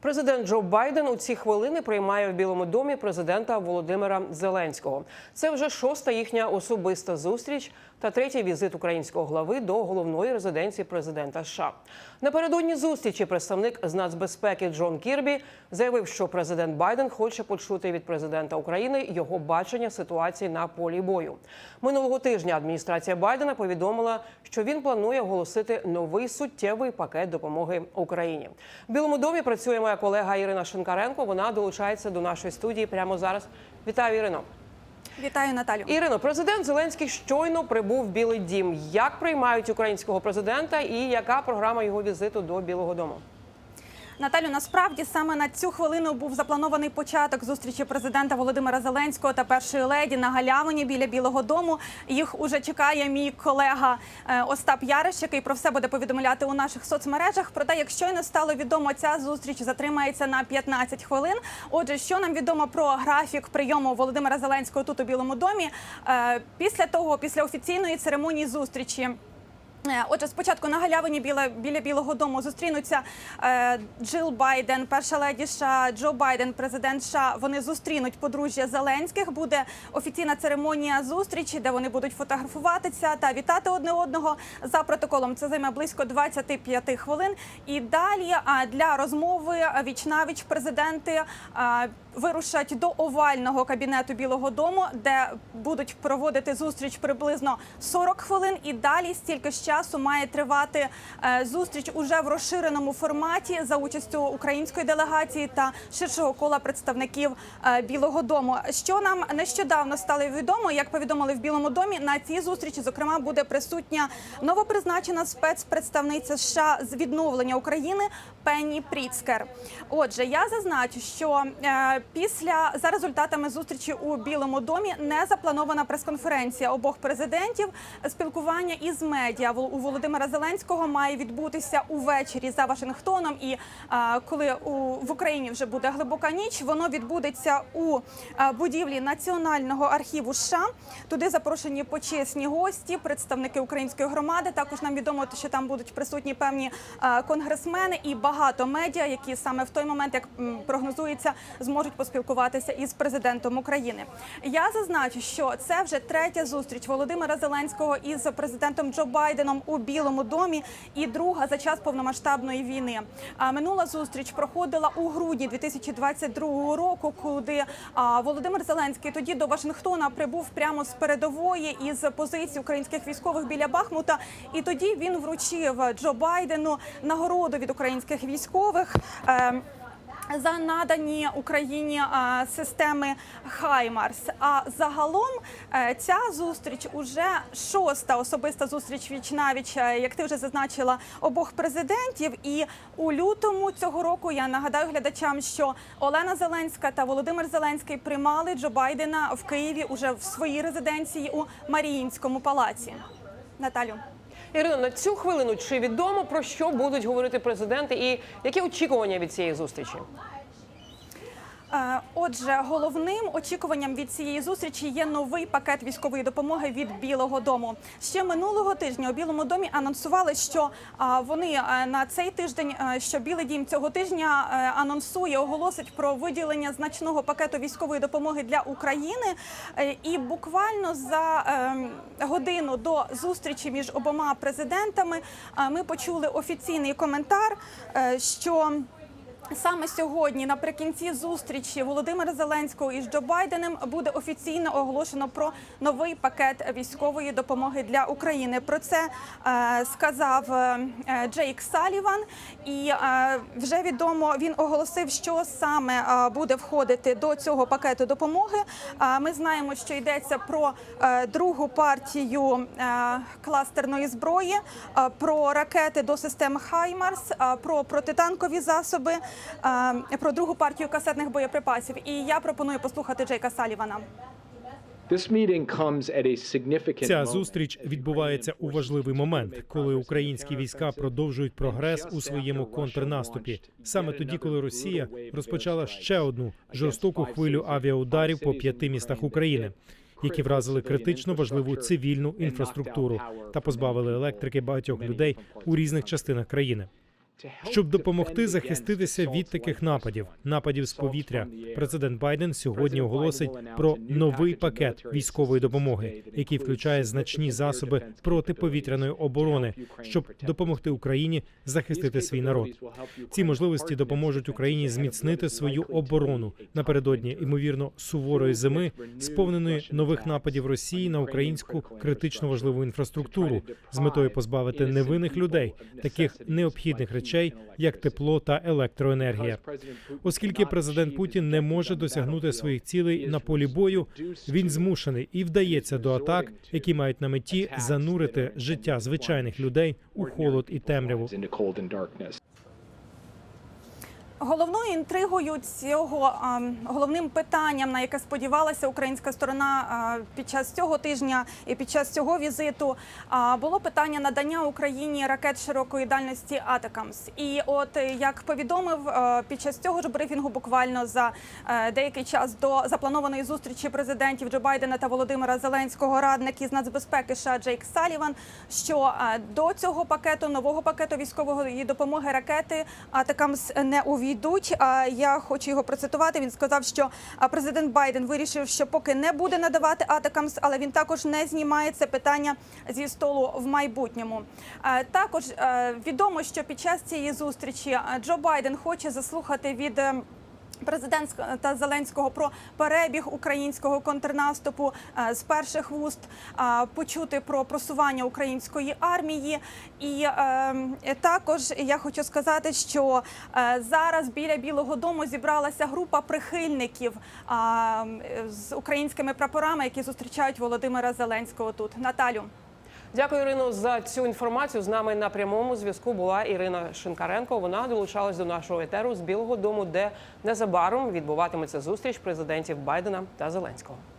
Президент Джо Байден у ці хвилини приймає в Білому домі президента Володимира Зеленського. Це вже шоста їхня особиста зустріч та третій візит українського глави до головної резиденції президента США. Напередодні зустрічі представник з нацбезпеки Джон Кірбі заявив, що президент Байден хоче почути від президента України його бачення ситуації на полі бою. Минулого тижня адміністрація Байдена повідомила, що він планує оголосити новий суттєвий пакет допомоги Україні. В Білому домі працює моя колега Ірина Шинкаренко. Вона долучається до нашої студії прямо зараз. Вітаю, Ірино. Вітаю, Наталю. Ірино, президент Зеленський щойно прибув в Білий Дім. Як приймають українського президента і яка програма його візиту до Білого Дому? Наталю, насправді саме на цю хвилину був запланований початок зустрічі президента Володимира Зеленського та першої леді на галявині біля Білого Дому. Їх уже чекає мій колега е, Остап Яриш, який про все буде повідомляти у наших соцмережах. Проте, як щойно стало відомо, ця зустріч затримається на 15 хвилин. Отже, що нам відомо про графік прийому Володимира Зеленського тут у Білому домі? Е, Після того, після офіційної церемонії зустрічі. Отже, спочатку на галявині біля, біля Білого Дому зустрінуться е, Джил Байден, перша леді США, Джо Байден, президент США. Вони зустрінуть подружжя Зеленських. Буде офіційна церемонія зустрічі, де вони будуть фотографуватися та вітати одне одного за протоколом. Це займе близько 25 хвилин. І далі для розмови вічнавіч президенти вирушать до овального кабінету Білого Дому, де будуть проводити зустріч приблизно 40 хвилин. І далі стільки ж часу має тривати е, зустріч уже в розширеному форматі за участю української делегації та ширшого кола представників е, Білого Дому. Що нам нещодавно стало відомо, як повідомили в Білому домі, на цій зустрічі зокрема буде присутня новопризначена спецпредставниця США з відновлення України Пенні Пріцкер. Отже, я зазначу, що е, після за результатами зустрічі у Білому домі не запланована прес-конференція обох президентів. Спілкування із медіа у Володимира Зеленського має відбутися увечері за Вашингтоном. І е, коли у в Україні вже буде глибока ніч, воно відбудеться у будівлі Національного архіву США. Туди запрошені почесні гості, представники української громади. Також нам відомо, що там будуть присутні певні конгресмени і багато медіа, які саме в той момент, як прогнозується, зможуть поспілкуватися із президентом України. Я зазначу, що це вже третя зустріч Володимира Зеленського із президентом Джо Байденом у Білому домі, і друга за час повномасштабної війни. Минула зустріч проходила у грудні 2022 року, куди Володимир Зеленський тоді до Вашингтона прибув прямо з передової із позиції українських військових біля Бахмута. І тоді він вручив Джо Байдену нагороду від українських військових. За надані Україні системи Хаймарс. А загалом е, ця зустріч уже шоста особиста зустріч віч навіч, е, як ти вже зазначила, обох президентів. І у лютому цього року я нагадаю глядачам, що Олена Зеленська та Володимир Зеленський приймали Джо Байдена в Києві уже в своїй резиденції у Маріїнському палаці. Наталю. Ірино, на цю хвилину чи відомо про що будуть говорити президенти і які очікування від цієї зустрічі? Е, Отже, головним очікуванням від цієї зустрічі є новий пакет військової допомоги від Білого Дому. Ще минулого тижня у Білому домі анонсували, що вони е, на цей тиждень, е, що Білий Дім цього тижня анонсує, оголосить про виділення значного пакету військової допомоги для України. І буквально за е, годину до зустрічі між обома президентами ми почули офіційний коментар, що Саме сьогодні, наприкінці зустрічі Володимира Зеленського із Джо Байденом, буде офіційно оголошено про новий пакет військової допомоги для України. Про це е, сказав е, Джейк Саліван, і е, вже відомо він оголосив, що саме е, буде входити до цього пакету допомоги. Е, ми знаємо, що йдеться про другу партію кластерної зброї, про ракети до систем Хаймарс, про протитанкові засоби про другу партію касетних боєприпасів. І я пропоную послухати Джейка Салівана. Ця зустріч відбувається у важливий момент, коли українські війська продовжують прогрес у своєму контрнаступі. Саме тоді, коли Росія розпочала ще одну жорстоку хвилю авіаударів по п'яти містах України, які вразили критично важливу цивільну інфраструктуру та позбавили електрики багатьох людей у різних частинах країни. Щоб допомогти захиститися від таких нападів, нападів з повітря. Президент Байден сьогодні оголосить про новий пакет військової допомоги, який включає значні засоби протиповітряної оборони, щоб допомогти Україні захистити свій народ. Ці можливості допоможуть Україні зміцнити свою оборону напередодні ймовірно суворої зими, сповненої нових нападів Росії на українську критично важливу інфраструктуру з метою позбавити невинних людей таких необхідних речей, як тепло та електроенергія. Оскільки президент Путін не може досягнути своїх цілей на полі бою, він змушений і вдається до атак, які мають на меті занурити життя звичайних людей у холод і темряву. Головною інтригою цього головним питанням, на яке сподівалася українська сторона під час цього тижня і під час цього візиту, було питання надання Україні ракет широкої дальності Атакамс. І от як повідомив під час цього ж брифінгу, буквально за е, деякий час до запланованої зустрічі президентів Джо Байдена та Володимира Зеленського, радник із нацбезпеки США Джейк Саліван, що до цього пакету нового пакету військової допомоги ракети Атакамс не увійдуть. А я хочу його процитувати. Він сказав, що президент Байден вирішив, що поки не буде надавати Атакамс, але він також не знімає це питання зі столу в майбутньому. Також відомо, що під час цієї зустрічі Джо Байден хоче заслухати від. Президента Зеленського про перебіг українського контрнаступу е, з перших вуст, е, почути про просування української армії. І е, також я хочу сказати, що зараз біля Білого Дому зібралася група прихильників з українськими прапорами, які зустрічають Володимира Зеленського тут. Наталю. Дякую, Ірино, за цю інформацію. З нами на прямому зв'язку була Ірина Шинкаренко. Вона долучалась до нашого етеру з Білого Дому, де незабаром відбуватиметься зустріч президентів Байдена та Зеленського.